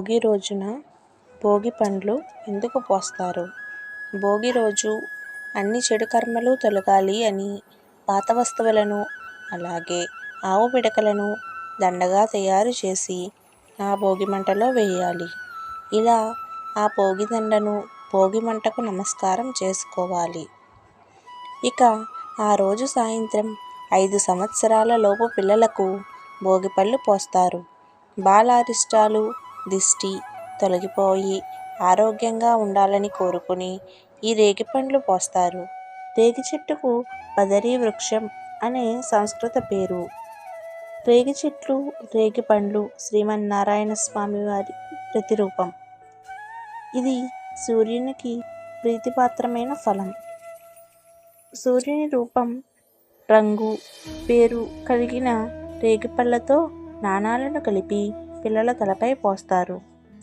భోగి రోజున భోగి పండ్లు ఎందుకు పోస్తారు? భోగి రోజు అన్ని చెడు కర్మలు తొలగాలి అని పాత వస్తువులను అలాగే ఆవు పిడకలను దండగా తయారు చేసి ఆ భోగి మంటలో వేయాలి. ఇలా ఆ భోగి దండను భోగి మంటకు నమస్కారం చేసుకోవాలి. ఇక ఆ రోజు సాయంత్రం ఐదు సంవత్సరాల లోపు పిల్లలకు భోగిపళ్ళు పోస్తారు. బాలారిష్టాలు దిష్టి తొలగిపోయి ఆరోగ్యంగా ఉండాలని కోరుకుని ఈ రేగిపండ్లు పోస్తారు. రేగి చెట్టుకు బదరీ వృక్షం అనే సంస్కృత పేరు. రేగి చెట్లు రేగి పండ్లు శ్రీమన్నారాయణ స్వామి వారి ప్రతిరూపం. ఇది సూర్యునికి ప్రీతిపాత్రమైన ఫలం. సూర్యుని రూపం రంగు పేరు కలిగిన రేగిపళ్ళతో నాణాలను కలిపి పిల్లల తలపై పోస్తారు.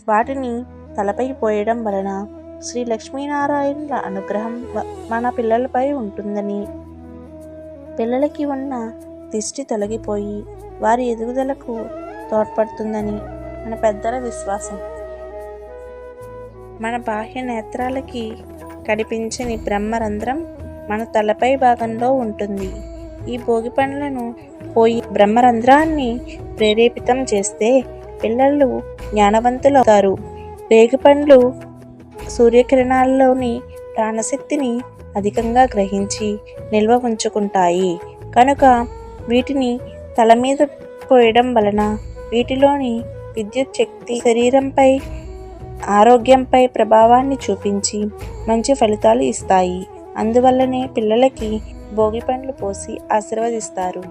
వాటిని తలపై పోయడం వలన శ్రీ లక్ష్మీనారాయణుల అనుగ్రహం మన పిల్లలపై ఉంటుందని. పిల్లలకి ఉన్న దిష్టి తొలగిపోయి వారి ఎదుగుదలకు తోడ్పడుతుందని మన పెద్దల విశ్వాసం. మన బాహ్య నేత్రాలకి కనిపించని బ్రహ్మరంధ్రం మన తలపై భాగంలో ఉంటుంది. ఈ భోగి పండ్లను పోయి బ్రహ్మరంధ్రాన్ని ప్రేరేపితం చేస్తే పిల్లలు జ్ఞానవంతులు అవుతారు రేగిపండ్లు సూర్యకిరణాల్లోని ప్రాణశక్తిని అధికంగా గ్రహించి నిల్వ ఉంచుకుంటాయి. కనుక వీటిని తల మీద పోయడం వలన వీటిలోని విద్యుత్ శక్తి శరీరంపై ఆరోగ్యంపై ప్రభావాన్ని చూపించి మంచి ఫలితాలు ఇస్తాయి. అందువల్లనే పిల్లలకి భోగి పండ్లు పోసి ఆశీర్వదిస్తారు.